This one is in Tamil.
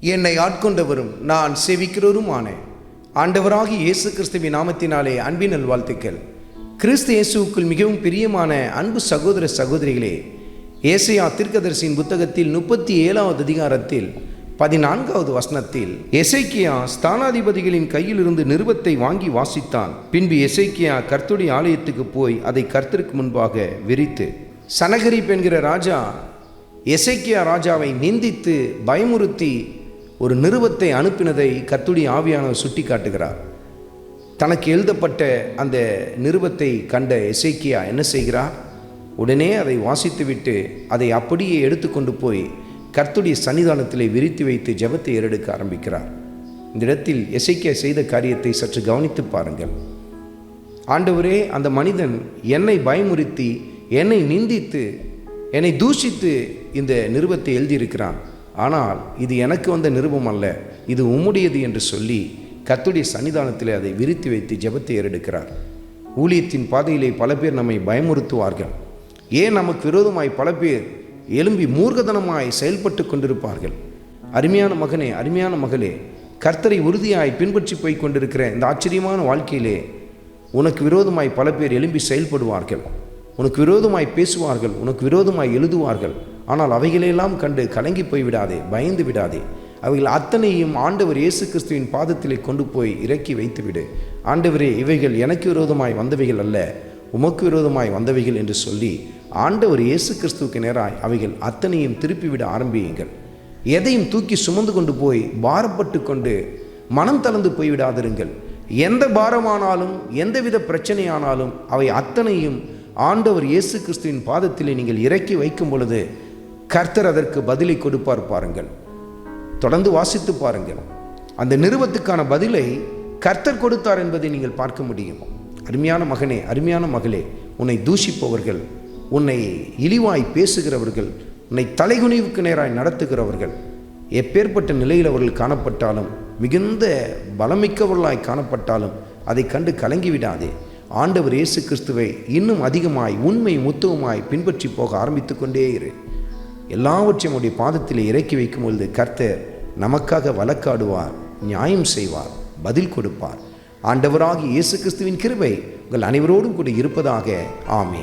என்னை ஆட்கொண்டவரும் நான் செவிக்கிறவருமான. ஆண்டவராகி இயேசு கிறிஸ்துவின் நாமத்தினாலே அன்பின் நல்வாழ்த்துக்கள். கிறிஸ்து இயேசுவுக்குள் மிகவும் பிரியமான அன்பு சகோதர சகோதரிகளே ஏசையா தீர்க்கதரிசியின் புத்தகத்தில் முப்பத்தி ஏழாவது அதிகாரத்தில் பதினான்காவது வசனத்தில் எசைக்கியா ஸ்தானாதிபதிகளின் கையிலிருந்து நிருபத்தை வாங்கி வாசித்தான். பின்பு எசைக்கியா கர்த்துடைய ஆலயத்துக்கு போய் அதை கர்த்தருக்கு முன்பாக விரித்து சனகரிப் என்கிற ராஜா எசைக்கியா ராஜாவை நிந்தித்து பயமுறுத்தி ஒரு நிறுவத்தை அனுப்பினதை கத்துடி ஆவியானவர் சுட்டி காட்டுகிறார் தனக்கு எழுதப்பட்ட அந்த நிறுவத்தை கண்ட இசைக்கியா என்ன செய்கிறார்? உடனே அதை வாசித்துவிட்டு அதை அப்படியே எடுத்துக்கொண்டு போய் கர்த்துடைய சன்னிதானத்திலே விரித்து வைத்து ஜெபத்தை ஏறெடுக்க ஆரம்பிக்கிறார். இந்த இடத்தில் எசைக்கியா செய்த காரியத்தை சற்று கவனித்து பாருங்கள். ஆண்டவரே அந்த மனிதன் என்னை பயமுறுத்தி என்னை நிந்தித்து என்னை தூஷித்து இந்த நிறுவத்தை எழுதியிருக்கிறான். ஆனால் இது எனக்கு வந்த நிருபம் அல்ல. இது உம்முடையது என்று சொல்லி கத்துடைய சன்னிதானத்தில் அதை விரித்து வைத்து ஜெபத்தை ஏறெடுக்கிறார். ஊழியத்தின் பாதையிலே பல பேர் நம்மை பயமுறுத்துவார்கள். ஏன் நமக்கு விரோதமாய் பல பேர் எழும்பி மூர்கதனமாய் செயல்பட்டு கொண்டிருப்பார்கள்? அருமையான மகனே அருமையான மகளே கர்த்தரை உறுதியாய் பின்பற்றி போய் கொண்டிருக்கிற இந்த ஆச்சரியமான வாழ்க்கையிலே உனக்கு விரோதமாய் பல பேர் எழும்பி செயல்படுவார்கள். உனக்கு விரோதமாய் பேசுவார்கள் உனக்கு விரோதமாய் எழுதுவார்கள். ஆனால் அவைகளையெல்லாம் கண்டு கலங்கி போய் விடாதே பயந்து விடாதே. அவைகள் அத்தனையும் ஆண்டவர் இயேசு கிறிஸ்துவின் பாதத்திலே கொண்டு போய் இறக்கி வைத்துவிடு. ஆண்டவரே இவைகள் எனக்கு விரோதமாய் வந்தவைகள் அல்ல உமக்கு விரோதமாய் வந்தவைகள் என்று சொல்லி ஆண்டவர் இயேசு கிறிஸ்துவுக்கு நேராய் அவைகள் அத்தனையும் திருப்பிவிட ஆரம்பியுங்கள். எதையும் தூக்கி சுமந்து கொண்டு போய் பாரப்பட்டு கொண்டு மனம் தளர்ந்து போய்விடாதிருங்கள் எந்த பாரமானாலும் எந்தவித பிரச்சனையானாலும் அவை அத்தனையும் ஆண்டவர் இயேசு கிறிஸ்துவின் பாதத்திலே நீங்கள் இறக்கி வைக்கும் பொழுது கர்த்தர் அதற்கு பதிலை கொடுப்பார் பாருங்கள். தொடர்ந்து வாசித்து பாருங்கள். அந்த நிறுவத்துக்கான பதிலை கர்த்தர் கொடுத்தார் என்பதை நீங்கள் பார்க்க முடியும்? அருமையான மகனே அருமையான மகளே உன்னை தூஷிப்பவர்கள் உன்னை இழிவாய் பேசுகிறவர்கள் உன்னை தலைகுனிவுக்கு நேராய் நடத்துகிறவர்கள் எப்பேற்பட்ட நிலையில் அவர்கள் காணப்பட்டாலும் மிகுந்த பலமிக்கவர்களாய் காணப்பட்டாலும் அதை கண்டு கலங்கிவிடாதே. ஆண்டவர் இயேசு கிறிஸ்துவை இன்னும் அதிகமாய் உண்மை முத்துவமாய் பின்பற்றி போக ஆரம்பித்து கொண்டே இரு. எல்லாவற்றையும் உடைய பாதத்தில் இறக்கி வைக்கும் பொழுது கர்த்தர் நமக்காக வழக்காடுவார் நியாயம் செய்வார் பதில் கொடுப்பார். ஆண்டவராகி இயேசு கிறிஸ்துவின் கிருபை உங்கள் அனைவரோடும் கூட இருப்பதாக. ஆமே